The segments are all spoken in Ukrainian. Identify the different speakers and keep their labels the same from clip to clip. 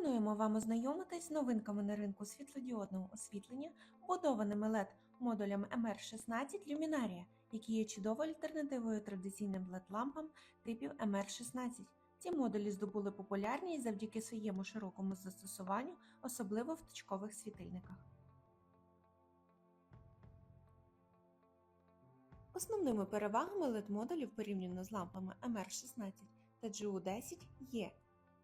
Speaker 1: Пропонуємо вам ознайомитись з новинками на ринку світлодіодного освітлення, вбудованими LED-модулями MR16 Luminaria, які є чудовою альтернативою традиційним LED-лампам типів MR16. Ці модулі здобули популярність завдяки своєму широкому застосуванню, особливо в точкових світильниках. Основними перевагами LED-модулів порівняно з лампами MR16 та GU10 є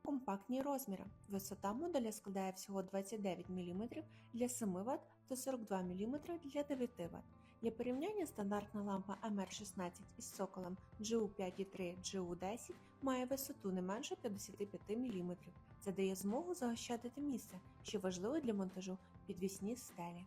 Speaker 1: компактні розміри. Висота модуля складає всього 29 мм для 7 Вт та 42 мм для 9 Вт. Для порівняння стандартна лампа MR16 із цоколем GU5.3 GU10 має висоту не менше 55 мм. Це дає змогу заощадити місце, що важливо для монтажу підвісні стелі.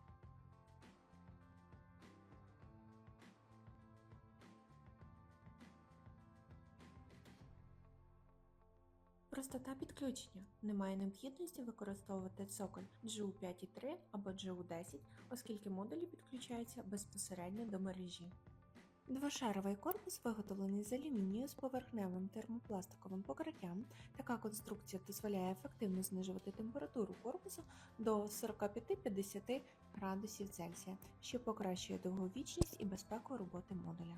Speaker 1: Простота підключення. Немає необхідності використовувати цоколь GU5.3 або GU10, оскільки модулі підключаються безпосередньо до мережі. Двошаровий корпус виготовлений з алюмінію з поверхневим термопластиковим покриттям. Така конструкція дозволяє ефективно знижувати температуру корпусу до 45-50 градусів Цельсія, що покращує довговічність і безпеку роботи модуля.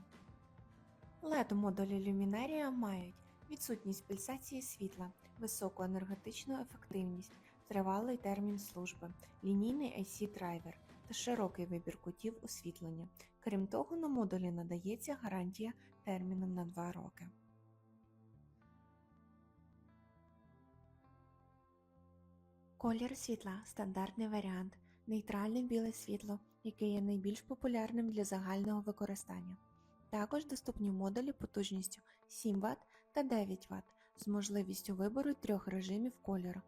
Speaker 1: LED-модулі люмінарія мають відсутність пульсації світла, високу енергетичну ефективність, тривалий термін служби, лінійний IC-драйвер та широкий вибір кутів освітлення. Крім того, на модулі надається гарантія терміном на 2 роки. Колір світла стандартний варіант, нейтральне біле світло, яке є найбільш популярним для загального використання. Також доступні модулі потужністю 7 Вт та 9 Вт з можливістю вибору трьох режимів кольору,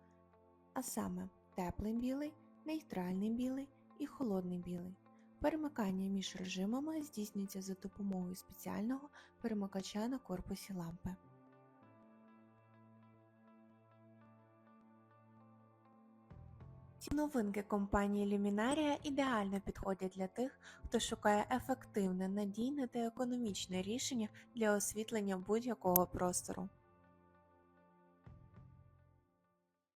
Speaker 1: а саме теплий білий, нейтральний білий і холодний білий. Перемикання між режимами здійснюється за допомогою спеціального перемикача на корпусі лампи. Новинки компанії Luminaria ідеально підходять для тих, хто шукає ефективне, надійне та економічне рішення для освітлення будь-якого простору.